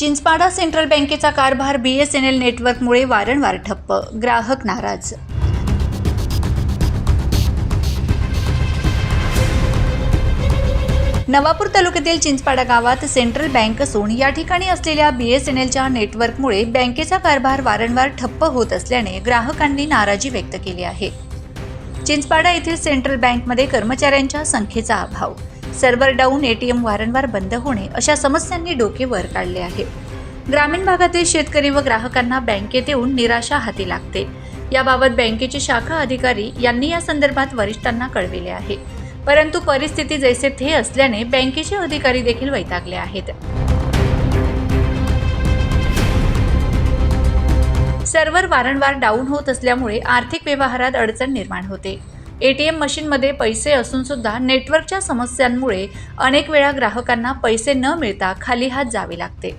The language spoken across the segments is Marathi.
चिंचपाडा सेंट्रल बँकेचा कारभार बी एस एन एल नेटवर्कमुळे वारंवार ठप्प. ग्राहक नाराज. नवापूर तालुक्यातील चिंचपाडा गावात सेंट्रल बँक असून या ठिकाणी असलेल्या बी एस एन एलच्या नेटवर्कमुळे बँकेचा कारभार वारंवार ठप्प होत असल्याने ग्राहकांनी नाराजी व्यक्त केली आहे. चिंचपाडा येथील सेंट्रल बँकमध्ये कर्मचाऱ्यांच्या संख्येचा अभाव. सर्व्हर डाऊन एटीएम वारंवार बंद होणे अशा समस्यांनी डोके वर काढले आहे ग्रामीण भागातील शेतकरी व ग्राहकांना बँकेत येऊन निराशा हाती लागते. याबाबत बँकेचे शाखा अधिकारी यांनी या संदर्भात वरिष्ठांना कळविले आहे. परंतु परिस्थिती जैसे थे असल्याने बँकेचे अधिकारी देखील वैतागले आहेत. सर्व्हर वारंवार डाऊन होत असल्यामुळे आर्थिक व्यवहारात अडचण निर्माण होते. ए टी एम मशीनमध्ये पैसे असूनसुद्धा नेटवर्कच्या समस्यांमुळे अनेक वेळा ग्राहकांना पैसे न मिळता खाली हात जावे लागते.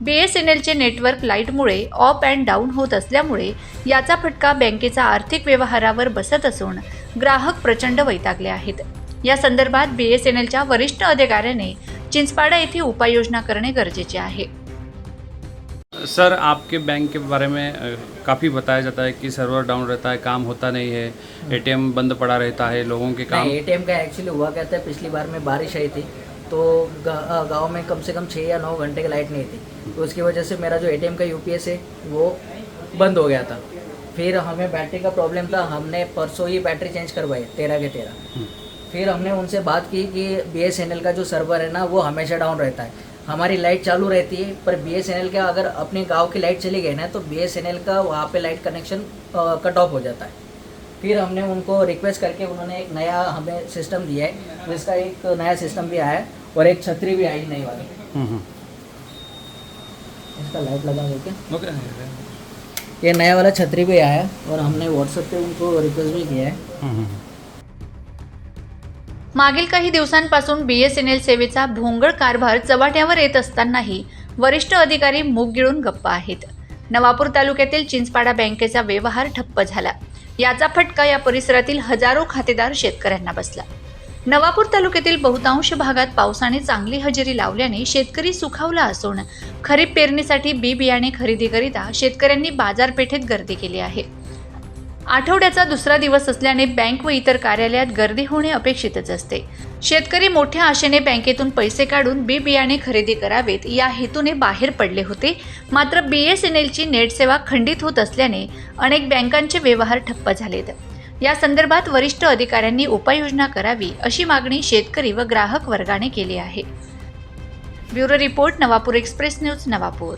बी एस एन एलचे नेटवर्क लाईटमुळे ऑप अँड डाऊन होत असल्यामुळे याचा फटका बँकेचा आर्थिक व्यवहारावर बसत असून ग्राहक प्रचंड वैतागले आहेत. या संदर्भात बी एस एन एलच्या वरिष्ठ अधिकाऱ्याने चिंचपाडा येथे उपाययोजना करणे गरजेचे आहे. सर आपके बैंक के बारे में काफ़ी बताया जाता है कि सर्वर डाउन रहता है काम होता नहीं है एटीएम बंद पड़ा रहता है लोगों के काम एटीएम का एक्चुअली हुआ क्या था पिछली बार में बारिश आई थी तो गाँव में कम से कम छः या नौ घंटे की लाइट नहीं थी तो उसकी वजह से मेरा जो एटीएम का यूपीएस है वो बंद हो गया था। फिर हमें बैटरी का प्रॉब्लम था हमने परसों ही बैटरी चेंज करवाई तेरह के तेरह। फिर हमने उनसे बात की कि बीएसएनएल का जो सर्वर है ना वो हमेशा डाउन रहता है। हमारी लाइट चालू रहती है पर बी एस एन एल का अगर अपने गाँव की लाइट चली गई ना तो बी एस एन एल का वहाँ पे लाइट कनेक्शन कट ऑफ़ हो जाता है। फिर हमने उनको रिक्वेस्ट करके उन्होंने एक नया हमें सिस्टम दिया है जिसका एक नया सिस्टम भी आया है और एक छतरी भी आई नई वाली। हम्म, हम्म। इसका लाइट लगा ओके ये नया वाला छतरी भी आया है और हमने व्हाट्सएप पे उनको रिक्वेस्ट भी किया है। हम्म, हम्म। मागील काही दिवसांपासून बी एस एन एल सेवेचा भोंगळ कारभार चव्हाट्यावर येत असतानाही वरिष्ठ अधिकारी मूग गिळून गप्पा आहेत. नवापूर तालुक्यातील चिंचपाडा बँकेचा व्यवहार ठप्प झाला. याचा फटका या परिसरातील हजारो खातेदार शेतकऱ्यांना बसला. नवापूर तालुक्यातील बहुतांश भागात पावसाने चांगली हजेरी लावल्याने शेतकरी सुखावला असून खरीप पेरणीसाठी बी बियाणे खरेदीकरिता शेतकऱ्यांनी बाजारपेठेत गर्दी केली आहे. आठवड्याचा दुसरा दिवस असल्याने बँक व इतर कार्यालयात गर्दी होणे अपेक्षितच असते. शेतकरी मोठ्या आशेने बँकेतून पैसे काढून बी बियाणे खरेदी करावेत या हेतूने बाहेर पडले होते. मात्र बी एस एन एलची नेट सेवा खंडित होत असल्याने अनेक बँकांचे व्यवहार ठप्प झालेत. या संदर्भात वरिष्ठ अधिकाऱ्यांनी उपाययोजना करावी अशी मागणी शेतकरी व ग्राहक वर्गाने केली आहे. Bureau report Navapur express news Navapur.